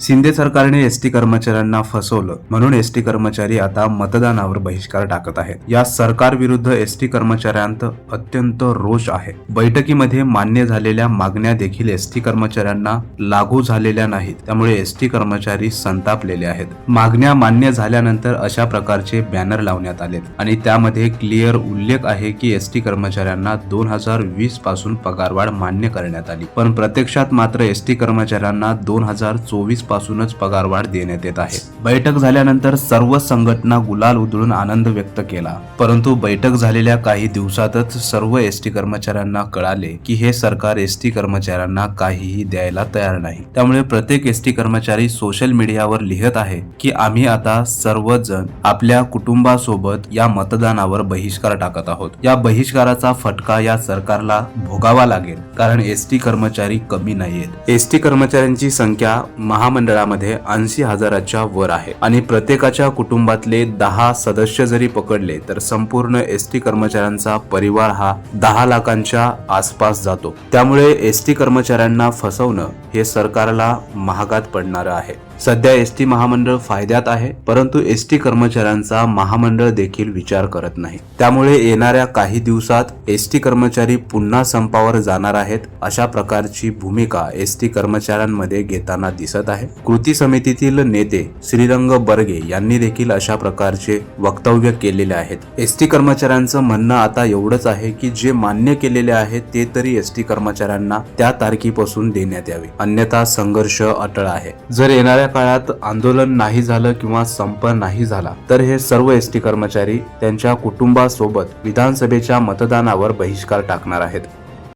शिंदे सरकारने एसटी कर्मचाऱ्यांना फसवलं. म्हणून एसटी कर्मचारी आता मतदानावर बहिष्कार टाकत आहेत. या सरकार विरुद्ध एसटी कर्मचाऱ्यांत अत्यंत रोष आहे. बैठकीमध्ये मान्य झालेल्या मागण्या देखील एसटी कर्मचाऱ्यांना लागू झालेल्या नाहीत. त्यामुळे एसटी कर्मचारी संतापलेले आहेत. मागण्या मान्य झाल्यानंतर अशा प्रकारचे बॅनर लावण्यात आलेत. आणि त्यामध्ये क्लिअर उल्लेख आहे की एसटी कर्मचाऱ्यांना दोन हजार वीसपासून पगारवाढ मान्य करण्यात आली. पण प्रत्यक्षात मात्र एसटी कर्मचाऱ्यांना दोन हजार चोवीस पासूनच पगारवाढ देण्यात येत आहे. बैठक झाल्यानंतर सर्व संघटना गुलाल उधळून आनंद व्यक्त केला. परंतु बैठक झालेल्या काही दिवसातच सर्व एसटी कर्मचाऱ्यांना कळाले की हे सरकार एसटी कर्मचाऱ्यांना काहीही द्यायला तयार नाही. त्यामुळे प्रत्येक एसटी कर्मचारी सोशल मीडियावर लिहित आहे की आम्ही आता सर्वजण आपल्या कुटुंबासोबत या मतदानावर बहिष्कार टाकत आहोत. या बहिष्काराचा फटका या सरकारला भोगावा लागेल कारण एसटी कर्मचारी कमी नाहीयेत. एसटी कर्मचाऱ्यांची संख्या महामंडळामध्ये ऐंशी हजाराच्या वर आहे. आणि प्रत्येकाच्या कुटुंबातले दहा सदस्य जरी पकडले तर संपूर्ण एसटी कर्मचाऱ्यांचा परिवार हा दहा लाखांच्या आसपास जातो. त्यामुळे एस टी कर्मचाऱ्यांना फसवणं हे सरकारला महागात पडणार आहे. सध्या एसटी महामंडळ फायद्यात आहे परंतु एसटी कर्मचाऱ्यांचा महामंडळ देखील विचार करत नाही. त्यामुळे येणाऱ्या काही दिवसात एसटी कर्मचारी पुन्हा संपावर जाणार आहेत अशा प्रकारची भूमिका एसटी कर्मचाऱ्यांमध्ये घेताना दिसत आहे. कृती समितीतील नेते श्रीरंग बर्गे यांनी देखील अशा प्रकारचे वक्तव्य केलेले आहेत. एसटी कर्मचाऱ्यांचं म्हणणं आता एवढंच आहे की जे मान्य केलेले आहे ते तरी एसटी कर्मचाऱ्यांना त्या तारखेपासून देण्यात यावे. अन्यथा संघर्ष अटळ आहे. जर येणाऱ्या काळात आंदोलन नाही झालं किंवा संप नाही झाला तर हे सर्व एसटी कर्मचारी त्यांच्या कुटुंबासोबत विधानसभेच्या मतदानावर बहिष्कार टाकणार आहेत.